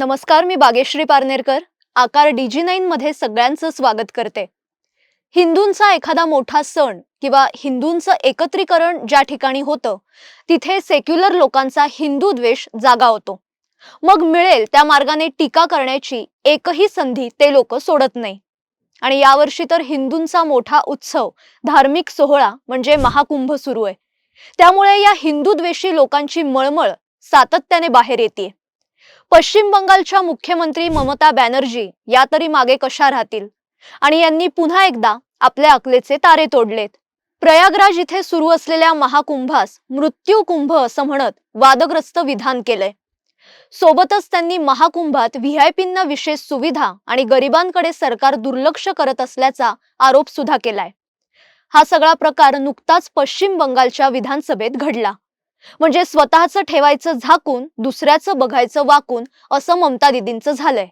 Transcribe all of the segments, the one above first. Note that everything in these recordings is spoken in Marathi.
नमस्कार मी बागेश्री पारनेरकर. आकार डीजी नाईन मध्ये सगळ्यांचं स्वागत करते. हिंदूंचा एखादा मोठा सण किंवा हिंदूंचं एकत्रीकरण ज्या ठिकाणी होतं तिथे सेक्युलर लोकांचा हिंदू द्वेष जागा होतो. मग मिळेल त्या मार्गाने टीका करण्याची एकही संधी ते लोक सोडत नाही. आणि यावर्षी तर हिंदूंचा मोठा उत्सव धार्मिक सोहळा म्हणजे महाकुंभ सुरू आहे. त्यामुळे या हिंदू द्वेषी लोकांची मळमळ सातत्याने बाहेर येते पश्चिम बंगालच्या मुख्यमंत्री ममता बॅनर्जी या तरी मागे कशा राहतील? आणि यांनी पुन्हा एकदा आपल्या अकलेचे तारे तोडलेत. प्रयागराज इथे सुरू असलेल्या महाकुंभास मृत्यू कुंभ असं म्हणत वादग्रस्त विधान केलंय. सोबतच त्यांनी महाकुंभात व्हीआयपींना विशेष सुविधा आणि गरिबांकडे सरकार दुर्लक्ष करत असल्याचा आरोप सुद्धा केलाय. हा सगळा प्रकार नुकताच पश्चिम बंगालच्या विधानसभेत घडला. म्हणजे स्वतःचं ठेवायचं झाकून दुसऱ्याचं बघायचं वाकून असं ममता दिदींचं झालंय.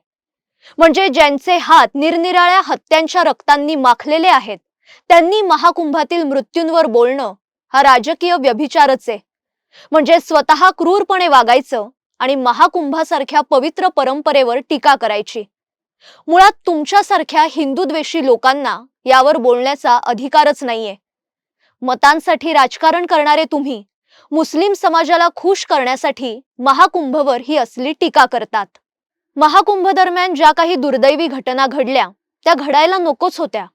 म्हणजे ज्यांचे हात निरनिराळ्या हत्यांच्या रक्तांनी माखलेले आहेत त्यांनी महाकुंभातील मृत्यूंवर बोलणं हा राजकीय व्यभिचारच आहे. म्हणजे स्वतः क्रूरपणे वागायचं आणि महाकुंभासारख्या पवित्र परंपरेवर टीका करायची. मुळात तुमच्यासारख्या हिंदुद्वेषी लोकांना यावर बोलण्याचा अधिकारच नाहीये. मतांसाठी राजकारण करणारे तुम्ही मुस्लिम समाजाला खुश करण्यासाठी महाकुंभवर ही असली टीका करतात. महाकुंभ दरम्यान ज्या काही दुर्दैवी घटना घडल्या त्या घडायला नकोच होत्या.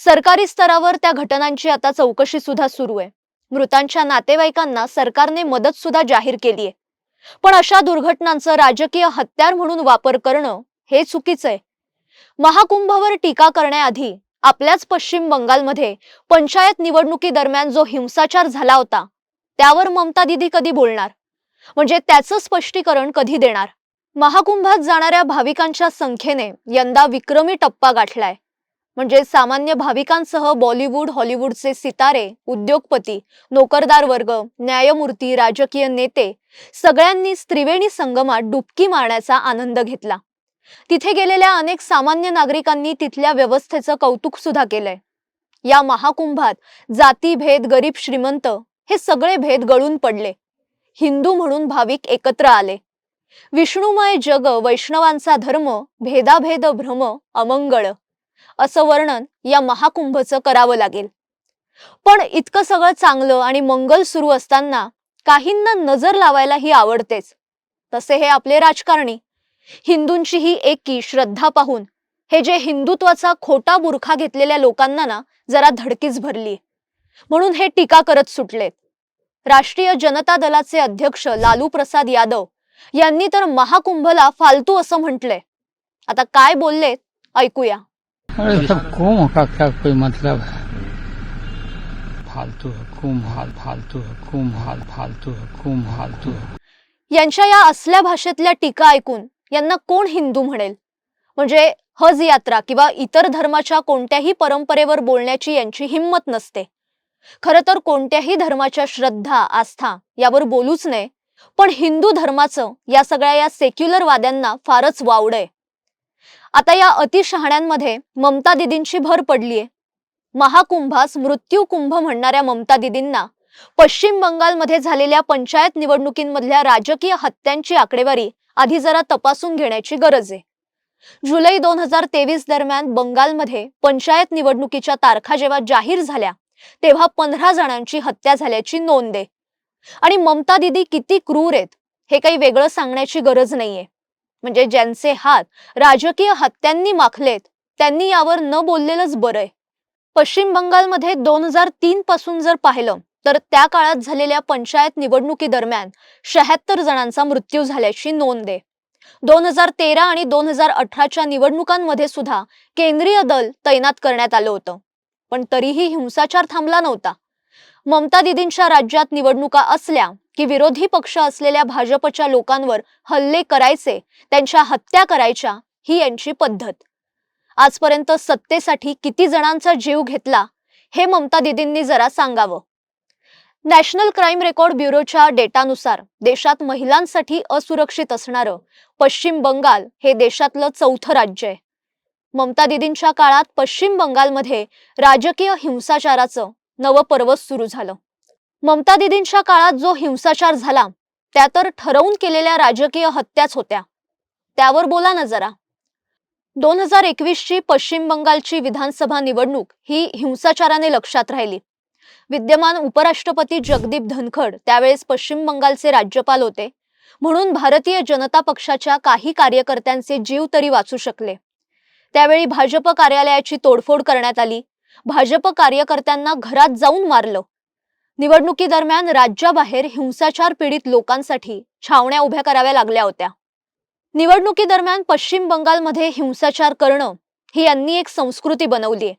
सरकारी स्तरावर त्या घटनांची आता चौकशी सुद्धा सुरू आहे. मृतांच्या नातेवाईकांना सरकारने मदत सुद्धा जाहीर केली आहे. पण अशा दुर्घटनांचं राजकीय हत्यार म्हणून वापर करणं हे चुकीचं आहे. महाकुंभावर टीका करण्याआधी आपल्याच पश्चिम बंगालमध्ये पंचायत निवडणुकी दरम्यान जो हिंसाचार झाला होता त्यावर ममता दिदी कधी बोलणार? म्हणजे त्याचं स्पष्टीकरण कधी देणार? महाकुंभात जाणाऱ्या भाविकांच्या संख्येने यंदा विक्रमी टप्पा गाठलाय. म्हणजे सामान्य भाविकांसह बॉलिवूड हॉलिवूडचे सितारे उद्योगपती नोकरदार वर्ग न्यायमूर्ती राजकीय नेते सगळ्यांनीच त्रिवेणी संगमात डुबकी मारण्याचा आनंद घेतला. तिथे गेलेल्या अनेक सामान्य नागरिकांनी तिथल्या व्यवस्थेचं कौतुक सुद्धा केलंय. या महाकुंभात जातीभेद गरीब श्रीमंत हे सगळे भेद गळून पडले. हिंदू म्हणून भाविक एकत्र आले. विष्णुमय जग वैष्णवांचा धर्म भेदाभेद भ्रम अमंगळ असं वर्णन या महाकुंभचं करावं लागेल. पण इतकं सगळं चांगलं आणि मंगल सुरू असताना काहींना नजर लावायलाही आवडतेच. तसे हे आपले राजकारणी. हिंदूंची ही एकी श्रद्धा पाहून हे जे हिंदुत्वाचा खोटा बुरखा घेतलेल्या लोकांना ना जरा धडकीच भरली म्हणून हे टीका करत सुटलेत. राष्ट्रीय जनता दलाचे अध्यक्ष लालू प्रसाद यादव यांनी तर महाकुंभला फालतू असं म्हटलंय. आता काय बोललेत? ऐकूया. अरे सब कुंभ का क्या कोई मतलब है? फालतू है कुंभ हाल फालतू है कुंभ हाल फालतू है कुंभ फालतू है। यांच्या या असल्या भाषेतल्या टीका ऐकून यांना कोण हिंदू म्हणेल? म्हणजे हज यात्रा किंवा इतर धर्माच्या कोणत्याही परंपरेवर बोलण्याची यांची हिंमत नसते. खरं तर कोणत्याही धर्माच्या श्रद्धा आस्था यावर बोलूच नये. पण हिंदू धर्माचं या सगळ्या या सेक्युलर वाद्यांना फारच आहे. आता या अतिशहाण्यांमध्ये ममता दिदींची भर पडलीये. महाकुंभास मृत्यू कुंभ म्हणणाऱ्या ममता दिदींना पश्चिम बंगालमध्ये झालेल्या पंचायत निवडणुकींमधल्या राजकीय हत्यांची आकडेवारी आधी जरा तपासून घेण्याची गरज आहे. जुलै दोन हजार तेवीस दरम्यान बंगालमध्ये पंचायत निवडणुकीच्या तारखा जेव्हा जाहीर झाल्या तेव्हा पंधरा जणांची हत्या झाल्याची नोंद. आहे आणि ममता दिदी किती क्रूर आहेत हे काही वेगळं सांगण्याची गरज नाहीये. म्हणजे ज्यांचे हात राजकीय हत्यांनी माखलेत त्यांनी यावर न बोललेलंच बरंय पश्चिम बंगालमध्ये दोन हजार तीन पासून जर पाहिलं तर त्या काळात झालेल्या पंचायत निवडणुकी दरम्यान शहात्तर जणांचा मृत्यू झाल्याची नोंद. आहे दोन हजार तेरा आणि दोन हजार अठराच्या निवडणुकांमध्ये सुद्धा केंद्रीय दल तैनात करण्यात आलं होतं. पण तरीही हिंसाचार थांबला नव्हता. ममता दिदींच्या राज्यात निवडणुका असल्या की विरोधी पक्ष असलेल्या भाजपच्या लोकांवर हल्ले करायचे त्यांच्या हत्या करायच्या ही यांची पद्धत. आजपर्यंत सत्तेसाठी किती जणांचा जीव घेतला हे ममता दिदींनी जरा सांगावं. नॅशनल क्राईम रेकॉर्ड ब्युरोच्या डेटानुसार देशात महिलांसाठी असुरक्षित असणारं पश्चिम बंगाल हे देशातलं चौथं राज्य आहे. ममता दिदींच्या काळात पश्चिम बंगालमध्ये राजकीय हिंसाचाराचं नवं पर्व सुरू झालं. ममता दिदींच्या काळात जो हिंसाचार झाला त्या तर ठरवून केलेल्या राजकीय हत्याच होत्या. त्यावर बोला ना जरा. दोन हजार एकवीसची पश्चिम बंगालची विधानसभा निवडणूक ही हिंसाचाराने लक्षात राहिली. विद्यमान उपराष्ट्रपती जगदीप धनखड त्यावेळेस पश्चिम बंगालचे राज्यपाल होते. म्हणून भारतीय जनता पक्षाच्या काही कार्यकर्त्यांचे जीव तरी वाचू शकले. त्यावेळी भाजप कार्यालयाची तोडफोड करण्यात आली. भाजप कार्यकर्त्यांना घरात जाऊन मारलं. निवडणुकीदरम्यान राज्याबाहेर हिंसाचार पीडित लोकांसाठी छावण्या उभ्या कराव्या लागल्या होत्या. निवडणुकीदरम्यान पश्चिम बंगालमध्ये हिंसाचार करणं ही यांनी एक संस्कृती बनवली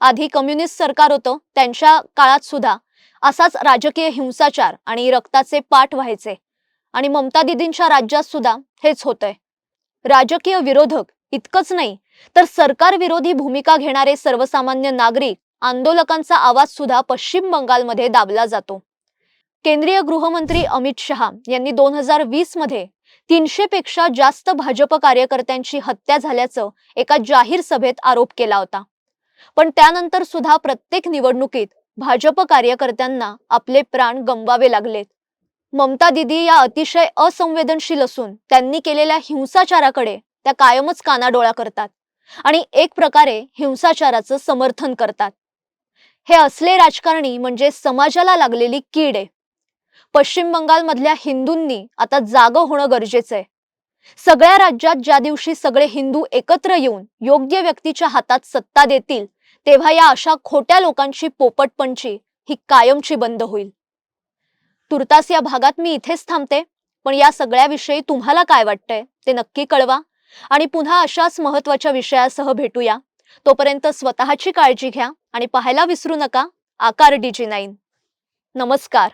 आधी कम्युनिस्ट सरकार होतं त्यांच्या काळात सुद्धा असाच राजकीय हिंसाचार आणि रक्ताचे पाठ व्हायचे. आणि ममता दिदींच्या राज्यात सुद्धा हेच होतंय. राजकीय विरोधक इतकंच नाही तर सरकार विरोधी भूमिका घेणारे सर्वसामान्य नागरिक आंदोलकांचा आवाज सुद्धा पश्चिम बंगालमध्ये दाबला जातो. केंद्रीय गृहमंत्री अमित शहा यांनी दोन हजार वीसमध्ये तीनशे पेक्षा जास्त भाजप कार्यकर्त्यांची हत्या झाल्याचं एका जाहीर सभेत आरोप केला होता. पण त्यानंतर सुद्धा प्रत्येक निवडणुकीत भाजप कार्यकर्त्यांना आपले प्राण गमवावे लागलेत. ममता दिदी या अतिशय असंवेदनशील असून त्यांनी केलेल्या हिंसाचाराकडे त्या कायमच कानाडोळा करतात. आणि एक प्रकारे हिंसाचाराचं समर्थन करतात. हे असले राजकारणी म्हणजे समाजाला लागलेली कीड आहे. पश्चिम बंगालमधल्या हिंदूंनी आता जाग होणं गरजेचं आहे. सगळ्या राज्यात ज्या दिवशी सगळे हिंदू एकत्र येऊन योग्य व्यक्तीच्या हातात सत्ता देतील तेव्हा या अशा खोट्या लोकांची पोपटपणची ही कायमची बंद होईल. तुर्तास या भागात मी इथेच थांबते पण या सगळ्याविषयी तुम्हाला काय वाटतंय ते नक्की कळवा. आणि पुन्हा अशाच महत्त्वाच्या विषयासह भेटूया. तोपर्यंत स्वतःची काळजी घ्या आणि पाहायला विसरू नका. आकार डीजी नाईन नमस्कार.